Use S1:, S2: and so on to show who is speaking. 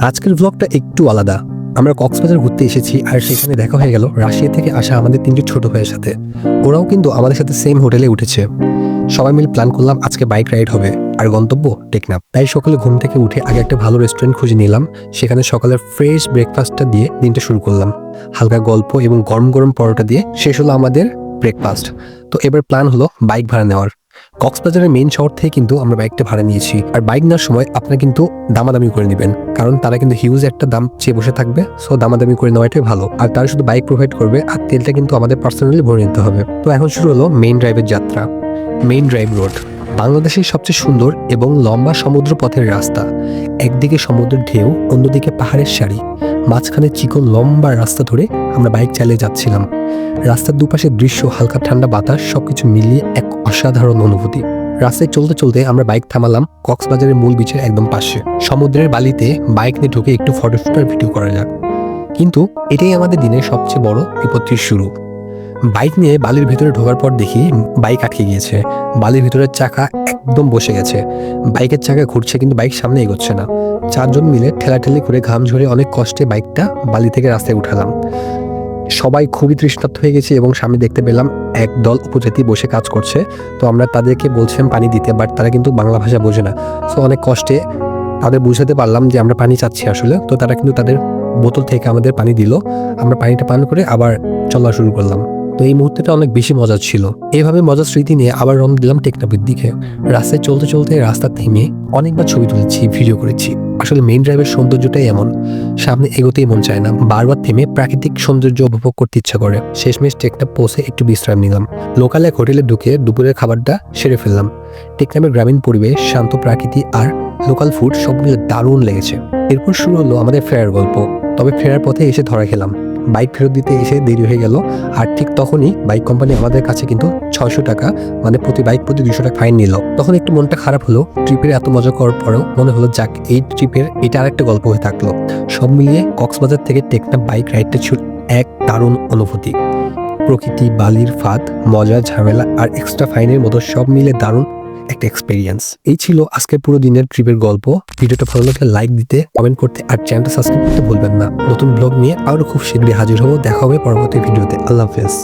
S1: আজকের ব্লগটা একটু আলাদা। আমরা কক্সবাজার ঘুরতে এসেছি আর সেখানে দেখা হয়ে গেল রাশিয়া থেকে আসা আমাদের তিনটি ছোট ভাইয়ের সাথে। ওরাও কিন্তু আমাদের সাথে সেম হোটেলে উঠেছে। সবাই মিলে প্ল্যান করলাম আজকে বাইক রাইড হবে। আর গন্তব্য টেকনাফ। তাই সকালে ঘুম থেকে উঠে আগে একটা ভালো রেস্টুরেন্ট খুঁজে নিলাম। সেখানে সকালের ফ্রেশ ব্রেকফাস্টটা দিয়ে দিনটা শুরু করলাম। হালকা গল্প এবং গরম গরম পরোটা দিয়ে শেষ হলো আমাদের ব্রেকফাস্ট তো এবার প্ল্যান হলো বাইক ভাড়া নেওয়ার। কক্সবাজারের মেইন শহর থেকে কিন্তু আমরা বাইকটা ভাড়া নিয়েছি। আর বাইক নেওয়ার সময় আপনারা কিন্তু দামাদামি করে নেবেন। কারণ তারা কিন্তু হিউজ একটা দাম চেয়ে বসে থাকবে। সো দামাদামি করে নেওয়াটাই ভালো। আর তারা শুধু বাইক প্রোভাইড করবে আর তেলটা কিন্তু আমাদের পার্সোনালি ভরে নিতে হবে। তো এখন শুরু হলো মেইন ড্রাইভের যাত্রা। মেইন ড্রাইভ রোড বাংলাদেশের সবচেয়ে সুন্দর এবং লম্বা সমুদ্র পথের রাস্তা। একদিকে সমুদ্রের ঢেউ, অন্যদিকে পাহাড়ের সারি। মাঝখানে চিকন লম্বা রাস্তা ধরে আমরা বাইক চালিয়ে যাচ্ছিলাম। রাস্তার দুপাশের দৃশ্য, হালকা ঠান্ডা বাতাস, সবকিছু মিলিয়ে এক অসাধারণ অনুভূতি। রাস্তায় চলতে চলতে আমরা বাইক থামালাম, কক্সবাজারের মূল বিচের একদম পাশে। সমুদ্রের বালিতে বাইক নিয়ে ঢুকে একটু ফটোশুট আর ভিডিও করা যাক। কিন্তু এটাই আমাদের দিনের সবচেয়ে বড় বিপত্তির শুরু। বাইক নিয়ে বালির ভেতরে ঢোকার পর দেখি বাইক আটকে গিয়েছে। বালির ভেতরের চাকা একদম বসে গেছে। বাইকের চাকা ঘুরছে কিন্তু বাইক সামনে এগোচ্ছে না। চারজন মিলে ঠেলাঠেলি করে ঘাম ঝরে অনেক কষ্টে বাইকটা বালি থেকে রাস্তায় উঠালাম। সবাই খুবই তৃষ্ণার্ত হয়ে গেছে এবং সামনে দেখতে পেলাম এক দল উপজাতি বসে কাজ করছে। তো আমরা তাদেরকে বলছিলাম পানি দিতে বাট তারা কিন্তু বাংলা ভাষা বোঝে না। সো অনেক কষ্টে তাদের বুঝাতে পারলাম যে আমরা পানি চাচ্ছি আসলে। তো তারা কিন্তু তাদের বোতল থেকে আমাদের পানি দিল। আমরা পানিটা পান করে আবার চলা শুরু করলাম। তো এই মুহূর্তেটা অনেক বেশি মজার ছিল। এইভাবে মজার স্মৃতি নিয়ে আবার রওনা দিলাম টেকনাফের দিকে। রাস্তায় চলতে চলতে রাস্তা থেমে অনেকবার ছবি তুলেছি ভিডিও করেছি। আসলে মেইন ড্রাইভের সৌন্দর্যটাই এমন। সামনে এগোতেই মন চায় না। বারবার থেমে প্রাকৃতিক সৌন্দর্য উপভোগ করতে ইচ্ছা করে। শেষমেশ টেকনাপ পৌঁছে একটু বিশ্রাম নিলাম। লোকাল এক হোটেলে ঢুকে দুপুরের খাবারটা সেরে ফেললাম। টেকনামের গ্রামীণ পরিবেশ, শান্ত প্রাকৃতি আর লোকাল ফুড সব মিলে দারুণ লেগেছে। এরপর শুরু হলো আমাদের ফেরার গল্প। তবে ফেরার পথে এসে ধরা খেলাম। বাইক ফেরত দিতে এসে দেরি হয়ে গেল। আর ঠিক তখনই বাইক কোম্পানি আমাদের কাছে কিন্তু ছয়শো টাকা মানে প্রতি বাইক প্রতি দুশো টাকা ফাইন নিল। তখন একটু মনটা খারাপ হলো। ট্রিপের এত মজা করার পরেও মনে হলো, যাক, এই ট্রিপের এটা আরেকটা গল্প হয়ে থাকল। সব মিলিয়ে কক্সবাজার থেকে টেকনাফ বাইক রাইডটা ছিল এক দারুণ অনুভূতি। প্রকৃতি, বালির ফাঁদ মজা ঝামেলা আর এক্সট্রা ফাইনের মতো সব মিলে দারুণ একটা এক্সপিরিয়েন্স এই ছিল আজকের পুরো দিনের ট্রিপের গল্প। ভিডিওটা ভালো লাগলে লাইক দিতে কমেন্ট করতে আর চ্যানেলটা সাবস্ক্রাইব করতে ভুলবেন না। নতুন ব্লগ নিয়ে আরও খুব শীঘ্রই হাজির হব। দেখা হবে পরবর্তী ভিডিওতে আল্লাহ হাফেজ।